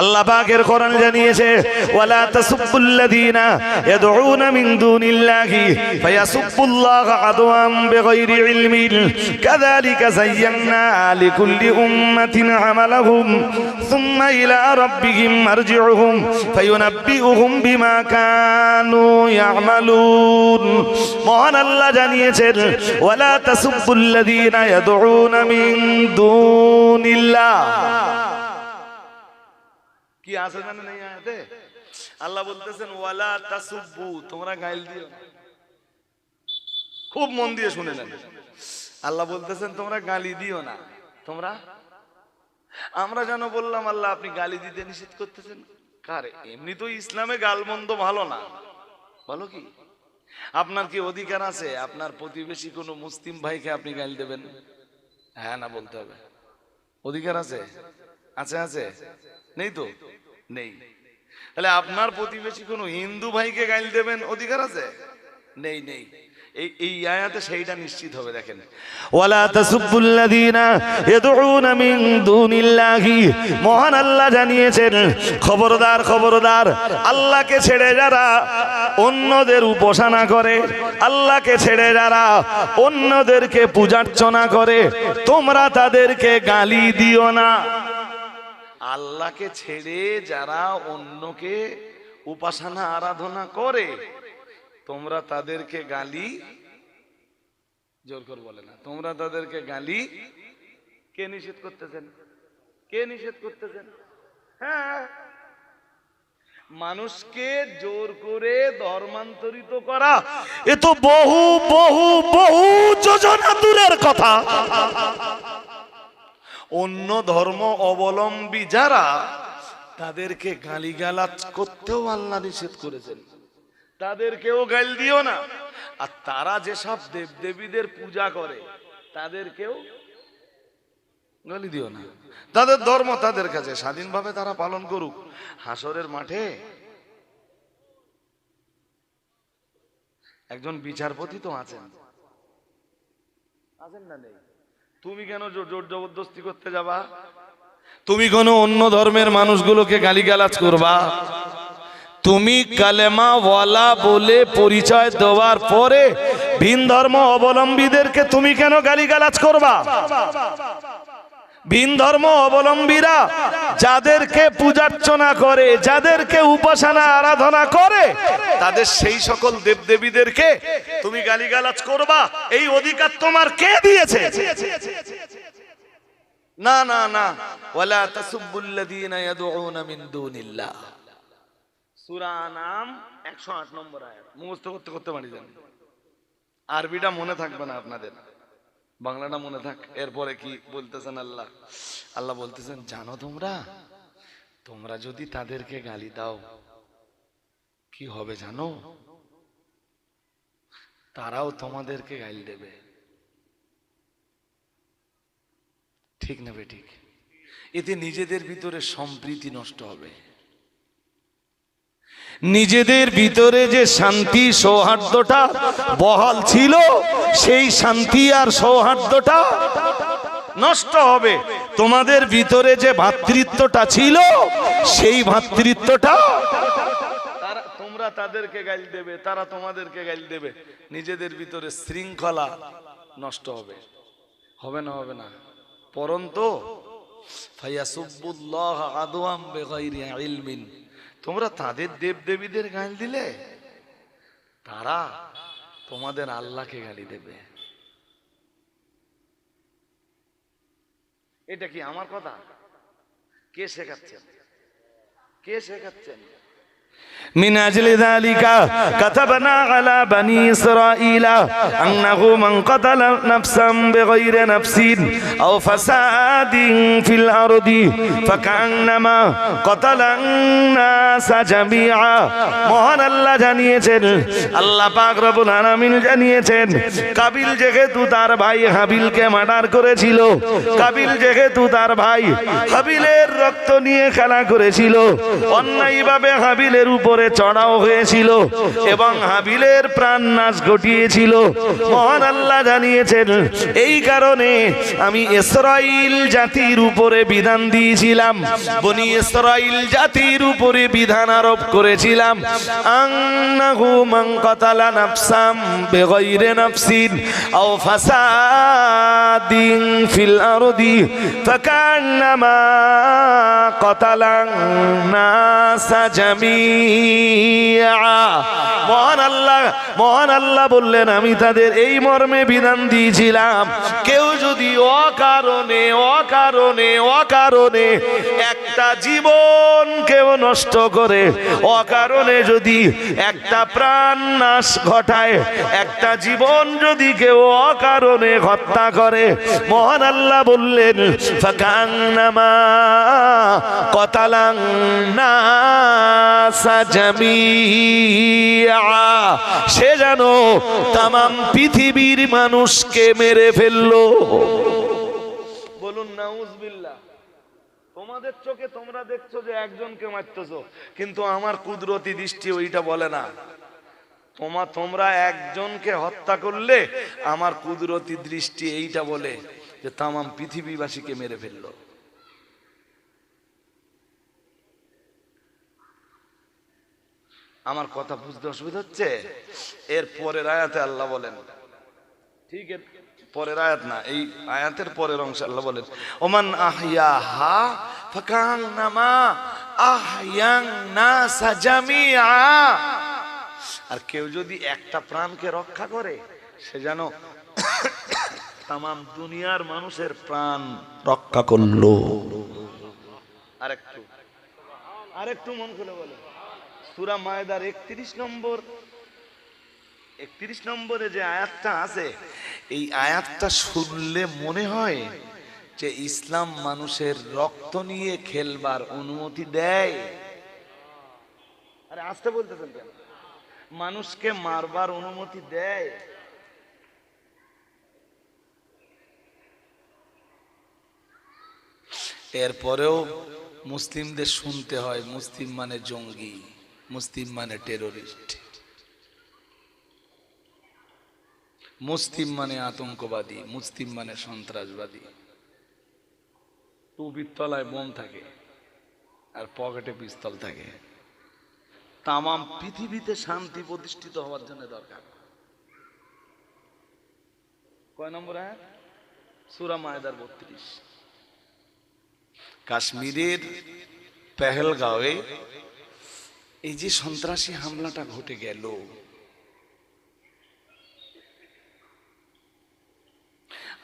আল্লাহ পাকের কোরআন জানিয়েছে, ওয়ালা তাসুবুল্লাযীনা ইয়াদউনা মিন দুনিল্লাহি ফায়াসুবুল্লাহা আদওয়াম বিগাইরি ইলমিন। কাযালিকা যায়্যানা লিকুল্লি উম্মাতিন আমালাহুম, সুম্মা ইলা রাব্বিহিম মারজিউহুম, ফায়ুনাব্বিউহুম বিমা কানু ইয়ামালুন। মহান আল্লাহ জানিয়েছেন, ওয়ালা তাসুবুল্লাযীনা ইয়াদউনা মিন দুনিল্লাহ। জানে নেই আয়াতে আল্লাহ বলতেছেন, ওয়ালা তাসুব্বু, তোমরা গাইল দিও খুব মন দিয়ে শুনে নেন। আল্লাহ বলতেছেন, তোমরা গালি দিও না। তোমরা? আমরা যেন বললাম, আল্লাহ, আপনি গালি দিতে নিষেধ করতেছেন? কারে? এমনি তো ইসলামে গালমন্দ ভালো না। বলো কি? আপনার কি অধিকার আছে? আপনার প্রতিবেশী কোনো মুসলিম ভাইকে আপনি গালি দেবেন? হ্যাঁ না, বলতে হবে। অধিকার আছে? আছে আছে। নেই তো? নেই। তাহলে আপনার প্রতিবেশী কোনো হিন্দু ভাইকে গাইল দেবেন অধিকার আছে? নেই নেই। এই আয়াতে সেইটা নিশ্চিত হবে, দেখেন। ওয়ালা মিন দুনিল্লাহি। মহান আল্লাহ জানিয়েছেন, খবরদার খবরদার, আল্লাহকে ছেড়ে যারা অন্যদের উপাসনা করে, আল্লাহকে ছেড়ে যারা অন্যদেরকে পূজার্চনা করে, তোমরা তাদেরকে গালি দিও না। আল্লাহকে ছেড়ে যারা অন্যকে উপাসনা, আরাধনা করে, তোমরা তাদেরকে গালি, জোর করে বলে না, তোমরা তাদেরকে গালি কে নিষেধ করতেছেন? কে নিষেধ করতেছেন? হ্যাঁ। মানুষকে জোর করে ধর্মান্তরিত করা, এ তো বহু বহু বহু যোজনা দূরের কথা। অন্য ধর্ম অবলম্বী যারা, তাদেরকে গালিগালাজ করতেও আল্লাহ নিষেধ করেছেন। তাদেরকেও গাল দিও না। আর তারা যেসব দেব দেবীদের পূজা করে, তাদেরকেও গালি দিও না। তাদের ধর্ম তাদের কাছে, স্বাধীনভাবে তারা পালন করুক। হাসরের মাঠে একজন বিচারপতি তো আছেন। আছেন না নেই? তুমি কেন জোর জবরদস্তি করতে যাবা? তুমি কোন অন্য ধর্মের মানুষগুলোকে গালিগালাজ করবা? তুমি কালেমা ওয়ালা বলে পরিচয় দেওয়ার পরে ভিন ধর্ম অবলম্বীদেরকে তুমি কেন গালিগালাজ করবা? ভিন ধর্ম অবলম্বীরা যাদেরকে পূজার্চনা করে, যাদেরকে উপাসনা, আরাধনা করে, তাদের সেই সকল দেবদেবীদেরকে তুমি গালিগালাজ করবা। এই অধিকার তোমার কে দিয়েছে? না না না। ওয়ালা তাসুবুল্লাযীনা ইয়াদউনা মিন দুনিল্লাহ। সূরা নাম 108 নম্বর আয়াত। মুখস্থ করতে করতে পারি যান আরবিটা মনে থাকবে না আপনাদের। বাংলাটা মনে থাক, এরপরে কি বলতেছেন আল্লাহ? আল্লাহ বলতেছেন, জানো তোমরা? তোমরা যদি তাদেরকে গালি দাও, কি হবে জানো? তারাও তোমাদেরকে গালি দেবে। ঠিক না বে ঠিক? এতে নিজেদের ভিতরে সম্প্রীতি নষ্ট হবে। নিজেদের ভিতরে যে শান্তি সৌহার্দ্যটা বহাল ছিল, সেই শান্তি আর সৌহার্দ্যটা নষ্ট হবে। তোমাদের ভিতরে যে ভ্রাতৃত্বটা ছিল, সেই ভ্রাতৃত্বটা তারা, তোমরা তাদেরকে গাইল দেবে, তারা তোমাদেরকে গাইল দেবে। নিজেদের ভিতরে শৃঙ্খলা নষ্ট হবে। হবে না হবে না। পরন্তু ফায়াসুবুল্লাহ আদওয়াম বিগাইরি ইলমিন। তোমরা তাদের দেব দেবীদের গাল দিলে, তারা তোমাদের আল্লাহকে গালি দেবে। এটা কি আমার কথা? কে শেখাচ্ছেন? কে শেখাচ্ছেন? من أجل ذلك كتبنا على بني إسرائيل أنه من قتل نفسا بغير نفس أو فساد في الأرض فكأنما قتل الناس جميعا মহান আল্লাহ জানিয়েছেন আল্লাহ পাক রব্বুল আলামিন জানিয়েছেন কাবিল যেহেতু তার ভাই হাবিলকে মার্ডার করেছিল কাবিল যেহেতু তার ভাই হাবিলের রক্ত নিয়ে খেলা করেছিল অন্যায়ভাবে হাবিলের উপরে চড়াও হয়েছিল এবং হাবিলের প্রাণ নাশ ঘটিয়েছিল। মহান আল্লাহ জানিয়েছেন, এই কারণে আমি ইসরাইল জাতির উপরে বিধান দিয়েছিলাম, বনি ইসরাইল জাতির উপরে বিধান আরোপ করেছিলাম। আন্নাহু মান কাতালা নাফসাম বিগাইরি নাফসিন আও ফাসাদিন ফিল আরদি ফাকান্নামা কাতালান নাসা জামিআ মহান আল্লাহ মহান আল্লাহ বললেন, আমি তাদের এই মর্মে বিধান দিয়েছিলাম। কেউ যদি অকারণে অকারণে অকারণে একটা জীবন কেউ নষ্ট করে, অকারণে যদি একটা প্রাণ নাশ ঘটায়, একটা জীবন যদি কেউ অকারণে হত্যা করে, মহান আল্লাহ বললেন, ফাকান্নামা কতালাং সে যেন তামাম পৃথিবীর মানুষকে মেরে ফেলল। বলুন, নাউজবিল্লাহ, তোমাদের চোখে তোমরা দেখছ যে একজনকে মারতেছ, কিন্তু আমার কুদরতি দৃষ্টি ওইটা বলে না। তোমা, তোমরা একজনকে হত্যা করলে আমার কুদরতি দৃষ্টি এইটা বলে যে তামাম পৃথিবীবাসীকে মেরে ফেলল। আমার কথা বুঝতে অসুবিধা হচ্ছে? এর পরের আয়াতে আল্লাহ বলেন। ঠিক পরের আয়াত না এই আয়াতের পরের অংশ আল্লাহ বলেন ওমান আহিয়া হা ফাকাং নামা আহয়াং নাসা জামিআ। আর কেউ যদি একটা প্রাণকে রক্ষা করে সে যেন তামাম দুনিয়ার মানুষের প্রাণ রক্ষা করল। আরেকটু। আরেকটু মন খুলে বলে। সুরা মায়দার একত্রিশ নম্বর, একত্রিশ নম্বরে যে আয়াতটা আছে, এই আয়াতটা শুনলে মনে হয় যে ইসলাম মানুষের রক্ত নিয়ে খেলবার অনুমতি দেয়। আরে আসতে বলতেছেন কেন? মানুষকে মারবার অনুমতি দেয়। এরপরেও মুসলিমদের শুনতে হয়, মুসলিম মানে জঙ্গি। মুসলিম মানে টেরোরিস্ট মুসলিম মানে আতঙ্কবাদী মুসলিম মানে সন্ত্রাসবাদী। টুপির তলায় বোম থাকে আর পকেটে পিস্তল থাকে। তামাম পৃথিবীতে শান্তি প্রতিষ্ঠিত হওয়ার জন্য দরকার। কয় নম্বর হ্যাঁ সুরা মায়দার বত্রিশ। কাশ্মীরের পেহেলগাঁওয়ে এই যে সন্ত্রাসী হামলাটা ঘটে গেল,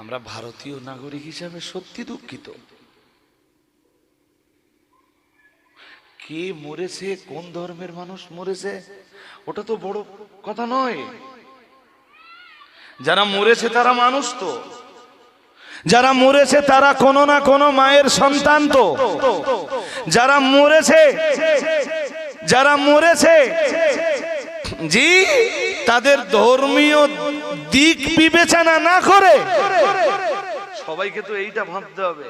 আমরা ভারতীয় নাগরিক হিসাবে সত্যি দুঃখিত। কে মরেছে, কোন ধর্মের মানুষ মরেছে, ওটা তো বড় কথা নয়। যারা মরেছে তারা মানুষ তো। যারা মরেছে তারা কোনো না কোনো মায়ের সন্তান তো। যারা মরেছে যারা মরেছে, জি, তাদের ধর্মীয় দিক বিবেচনা না করে সবাইকে তো এইটা ভাবতে হবে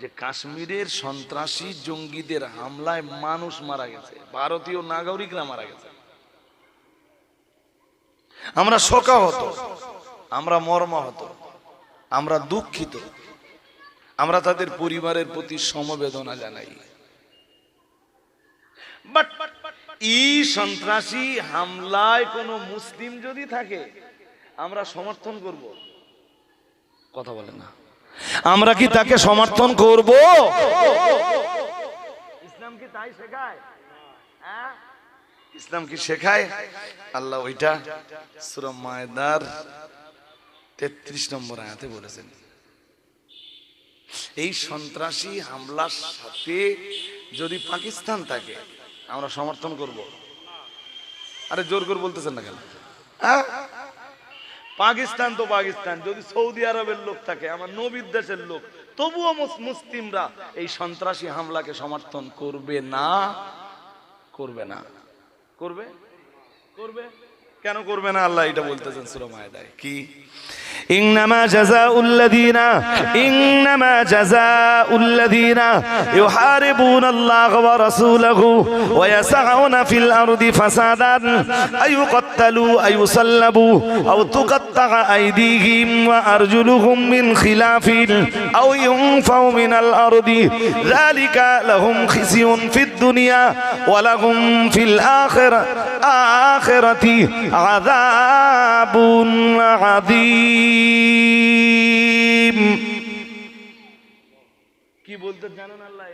যে কাশ্মীরের সন্ত্রাসী জঙ্গিদের হামলায় মানুষ মারা গেছে, ভারতীয় নাগরিকরা মারা গেছে। আমরা শোকাহত, আমরা মর্মাহত, আমরা দুঃখিত, আমরা তাদের পরিবারের প্রতি সমবেদনা জানাই। বাট এই সন্ত্রাসী হামলায় কোনো মুসলিম যদি থাকে, আমরা সমর্থন করব। কথা বলে না। আমরা কি তাকে সমর্থন করব? ইসলাম কি তাই শেখায়? হ্যাঁ? ইসলাম কি শেখায়? আল্লাহ ওইটা সূরা মায়দার তেত্রিশ নম্বর আয়াতে বলেছেন। এই সন্ত্রাসী হামলার সাথে যদি পাকিস্তান থাকে আমরা সমর্থন করব। আরে জোর করে বলতেছেন না কেন? আহ? পাকিস্তান তো পাকিস্তান, যদি সৌদি আরবের লোক থাকে, আমার নবীর দেশের লোক, তবুও মুস- মুসলিমরা এই সন্ত্রাসী হামলাকে সমর্থন করবে না? করবে না। করবে? করবে? কেন করবে না? আল্লাহ এটা বলতেছেন সুরা মায়দায়। কি? إنما جزاء الذين إنما جزاء الذين يحاربون الله ورسوله ويسعون في الأرض فسادا. أن يقتلوا أن يصلبوا أو تقطع أيديهم وأرجلهم من خلاف أو ينفوا من الأرض. ذلك لهم خزي في الدنيا ولهم في الآخرة. آخرة عذاب عظيم. কি বলতে জানেন আল্লাহ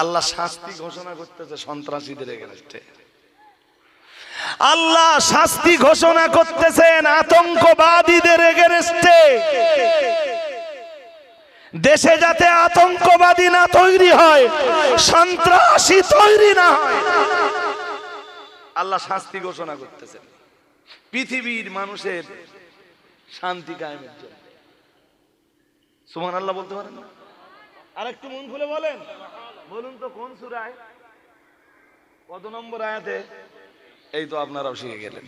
আল্লাহ শাস্তি ঘোষণা করতেছে সন্ত্রাসীদের এগেনস্টে। আল্লাহ শাস্তি ঘোষণা করতেছেন আতঙ্কবাদীদের এগেনস্টে। দেশে যাতে আতঙ্কবাদী না তৈরি হয় সন্ত্রাসী তৈরি না হয়। আল্লাহ শাস্তি ঘোষণা করতেছেন। পৃথিবীর মানুষের শান্তি কায়েমের জন্য সুমান আল্লাহ বলতে পারেন না আর একটু মন খুলে বলেন বলুন তো কোন সুরায় কত নম্বর আয়াতে এই তো আপনারাও শিখে গেলেন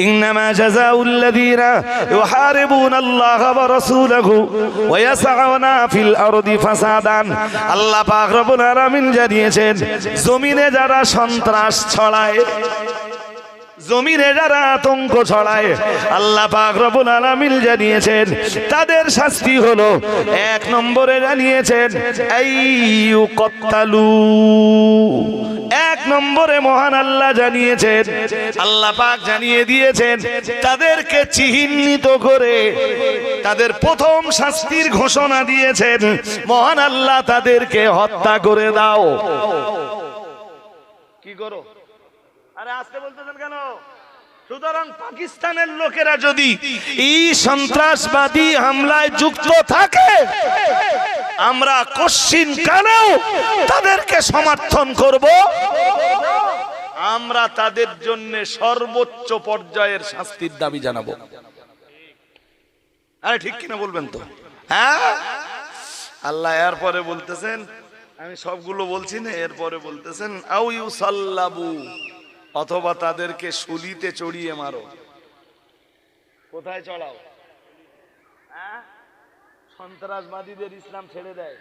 إنما جزاء الذين يحاربون الله ورسوله ويسعون في الأرض فسادا আল্লাহ পাক রব্বুল আলামিন জানিয়েছেন জমিনে যারা সন্ত্রাস ছড়ায় জমিনে যারা আতঙ্ক ছড়ায় আল্লাহ পাক রব্বুল আলামিন জানিয়েছেন, তাদের শাস্তি হলো এক নম্বরে জানিয়েছেন, আইয়ু কত্তালু। এক নম্বরে মহান আল্লাহ জানিয়েছেন, আল্লাহ পাক জানিয়ে দিয়েছেন, তাদেরকে চিহ্নিত করে তাদের প্রথম শাস্তির ঘোষণা দিয়েছেন, মহান আল্লাহ তাদেরকে হত্যা করে দাও। কি করো? আরে আসতে বলতেছেন কেন? সুতরাং পাকিস্তানের লোকেরা যদি এই সন্ত্রাসবাদী হামলায় যুক্ত থাকে আমরা কশ্চিন কালেও তাদেরকে সমর্থন করব। আমরা তাদের জন্য সর্বোচ্চ পর্যায়ের শাস্তির দাবি জানাব। আরে ঠিক কিনা বলবেন তো? হ্যাঁ? আল্লাহ এরপরে বলতেছেন আমি সবগুলো বলছি না এরপরে বলতেছেন আউ ইউ সাল্লাবু অথবা তাদেরকে শুলিতে চড়িয়ে মারো। কোথায় চড়াও? হ্যাঁ? সন্ত্রাসবাদীদের ইসলাম ছেড়ে দেয়।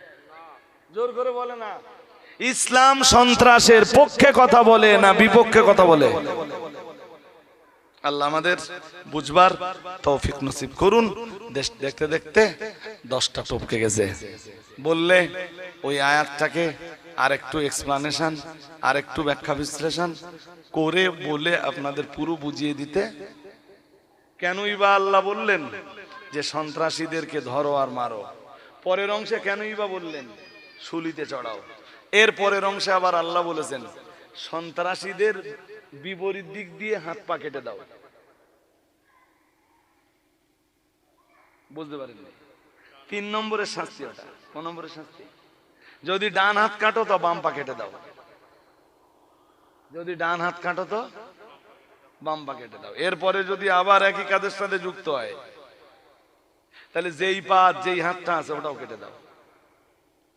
জোর করে বলে না। ইসলাম সন্ত্রাসের পক্ষে কথা বলে না বিপক্ষে কথা বলে। আল্লাহ আমাদের বুঝবার তৌফিক নসিব করুন। দেখতে দেখতে দশটা টপকে গেছে। বললে ওই আয়াতটাকে আর একটু এক্সপ্লানেশন আর একটু ব্যাখ্যা বিশ্লেষণ করে বলে আপনাদের পুরো বুঝিয়ে দিতে। কেনই বা আল্লাহ বললেন যে সন্ত্রাসীদেরকে ধরো আর মারো। পরের অংশে কেনই বা বললেন শুলিতে চড়াও। এর পরের অংশে আবার আল্লাহ বলেছেন, সন্ত্রাসীদের বিপরীত দিক দিয়ে হাত পা কেটে দাও। বুঝতে পারেননি? তিন নম্বরের শাস্তি ওটা। কোন নম্বরের শাস্তি? যদি ডান হাত কাটো তো বাম পা কেটে দাও। যদি ডান হাত কাটো তো বাম পা কেটে দাও। এরপরে যদি আবার একই কাদের সাথে যুক্ত হয়, তাহলে যেই পা, যেই হাতটা আছে, ওটাও কেটে দাও।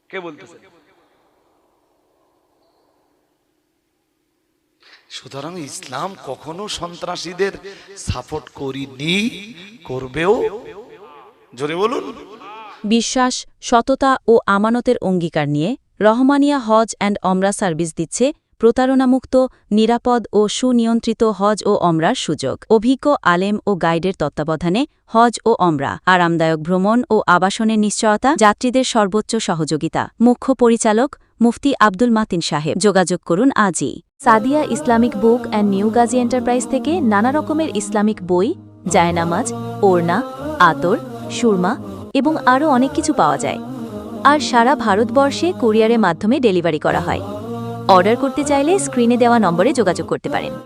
কে বলতেছে? সুতরাং ইসলাম কখনো সন্ত্রাসীদের সাপোর্ট করিনি, করবেও। জোরে বলুন। বিশ্বাস, সততা ও আমানতের অঙ্গীকার নিয়ে রহমানিয়া হজ অ্যান্ড অমরা সার্ভিস দিচ্ছে প্রতারণামুক্ত, নিরাপদ ও সুনিয়ন্ত্রিত হজ ও অমরার সুযোগ। অভিজ্ঞ, আলেম ও গাইডের তত্ত্বাবধানে হজ ও অমরা, আরামদায়ক ভ্রমণ ও আবাসনের নিশ্চয়তা, যাত্রীদের সর্বোচ্চ সহযোগিতা। মুখ্য পরিচালক মুফতি আব্দুল মাতিন সাহেব। যোগাযোগ করুন আজই। Sadia Islamic book and new Gazi enterprise থেকে নানা রকমের ইসলামিক বই, জায়নামাজ, ওড়না, আতর, সুরমা এবং আরও অনেক কিছু পাওয়া যায়। আর সারা ভারতবর্ষে কুরিয়ারের মাধ্যমে ডেলিভারি করা হয়। অর্ডার করতে চাইলে স্ক্রিনে দেওয়া নম্বরে যোগাযোগ করতে পারেন।